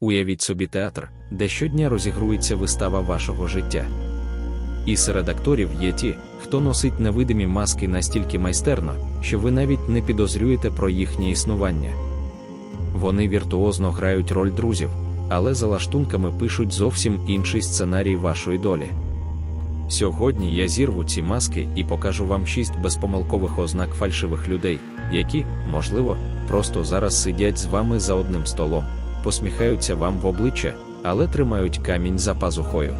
Уявіть собі театр, де щодня розігрується вистава вашого життя. І серед акторів є ті, хто носить невидимі маски настільки майстерно, що ви навіть не підозрюєте про їхнє існування. Вони віртуозно грають роль друзів, але за лаштунками пишуть зовсім інший сценарій вашої долі. Сьогодні я зірву ці маски і покажу вам шість безпомилкових ознак фальшивих людей, які, можливо, просто зараз сидять з вами за одним столом, посміхаються вам в обличчя, але тримають камінь за пазухою.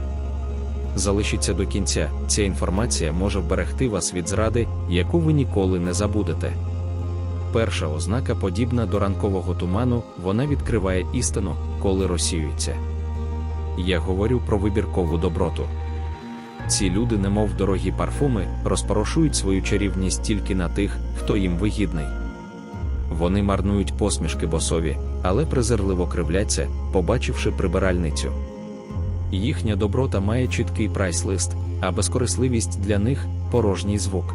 Залишіться до кінця, ця інформація може вберегти вас від зради, яку ви ніколи не забудете. Перша ознака подібна до ранкового туману, вона відкриває істину, коли розсіюється. Я говорю про вибіркову доброту. Ці люди, немов дорогі парфуми, розпорошують свою чарівність тільки на тих, хто їм вигідний. Вони марнують посмішки босові, але презирливо кривляться, побачивши прибиральницю. Їхня доброта має чіткий прайс-лист, а безкорисливість для них порожній звук.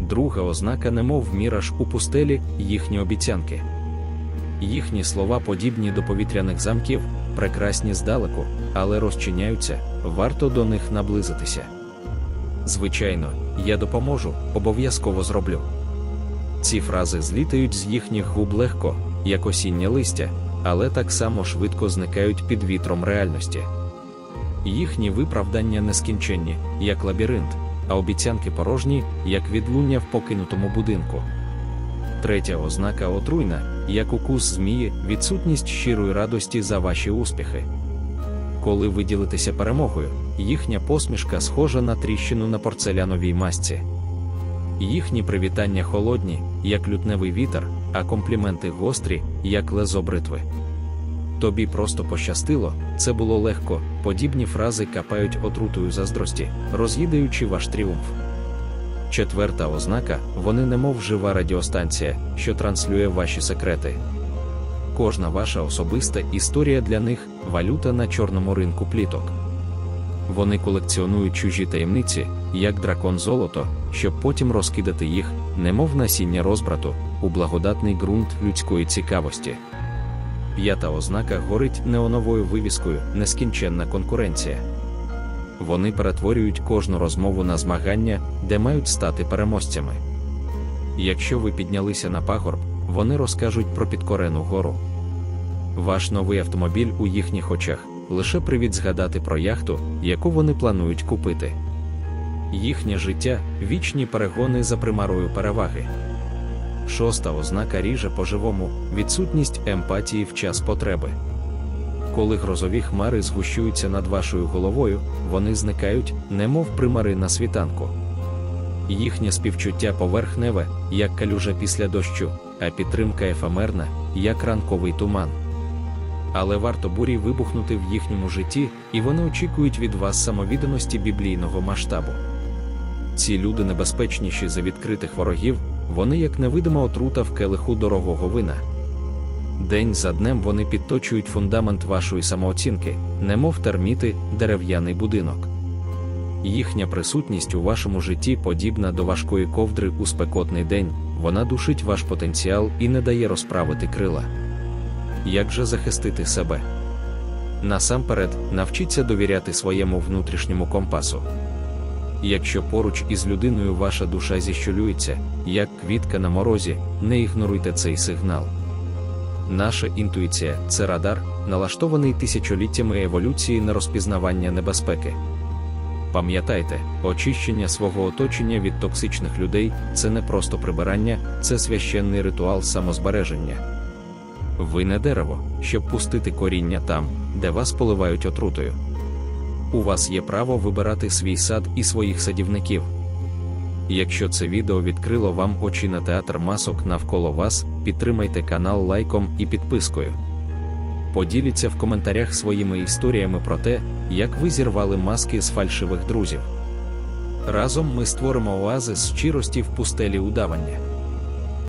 Друга ознака, немов міраж у пустелі, їхні обіцянки. Їхні слова подібні до повітряних замків, прекрасні здалеку, але розчиняються, варто до них наблизитися. Звичайно, я допоможу, обов'язково зроблю. Ці фрази злітають з їхніх губ легко, як осіннє листя, але так само швидко зникають під вітром реальності. Їхні виправдання нескінченні, як лабіринт, а обіцянки порожні, як відлуння в покинутому будинку. Третя ознака отруйна, як укус змії, відсутність щирої радості за ваші успіхи. Коли ви ділитеся перемогою, їхня посмішка схожа на тріщину на порцеляновій масці. Їхні привітання холодні, як лютневий вітер, а компліменти гострі, як лезо бритви. Тобі просто пощастило, це було легко, подібні фрази капають отрутою заздрості, роз'їдаючи ваш тріумф. Четверта ознака вони немов жива радіостанція, що транслює ваші секрети. Кожна ваша особиста історія для них валюта на чорному ринку пліток. Вони колекціонують чужі таємниці, як дракон золото, щоб потім розкидати їх, немов насіння розбрату, у благодатний ґрунт людської цікавості. П'ята ознака горить неоновою вивіскою, нескінченна конкуренція. Вони перетворюють кожну розмову на змагання, де мають стати переможцями. Якщо ви піднялися на пагорб, вони розкажуть про підкорену гору. Ваш новий автомобіль у їхніх очах лише привід згадати про яхту, яку вони планують купити. Їхнє життя вічні перегони за примарою переваги. Шоста ознака ріже по-живому відсутність емпатії в час потреби. Коли грозові хмари згущуються над вашою головою, вони зникають, немов примари на світанку. Їхнє співчуття поверхневе, як калюжа після дощу, а підтримка ефемерна, як ранковий туман. Але варто бурі вибухнути в їхньому житті, і вони очікують від вас самовідданості біблійного масштабу. Ці люди небезпечніші за відкритих ворогів, вони як невидима отрута в келиху дорогого вина. День за днем вони підточують фундамент вашої самооцінки, немов терміти, дерев'яний будинок. Їхня присутність у вашому житті подібна до важкої ковдри у спекотний день, вона душить ваш потенціал і не дає розправити крила. Як же захистити себе? Насамперед, навчіться довіряти своєму внутрішньому компасу. Якщо поруч із людиною ваша душа зіщулюється, як квітка на морозі, не ігноруйте цей сигнал. Наша інтуїція це радар, налаштований тисячоліттями еволюції на розпізнавання небезпеки. Пам'ятайте, очищення свого оточення від токсичних людей це не просто прибирання, це священний ритуал самозбереження. Ви не дерево, щоб пустити коріння там, де вас поливають отрутою. У вас є право вибирати свій сад і своїх садівників. Якщо це відео відкрило вам очі на театр масок навколо вас, підтримайте канал лайком і підпискою. Поділіться в коментарях своїми історіями про те, як ви зірвали маски з фальшивих друзів. Разом ми створимо оазис щирості в пустелі удавання.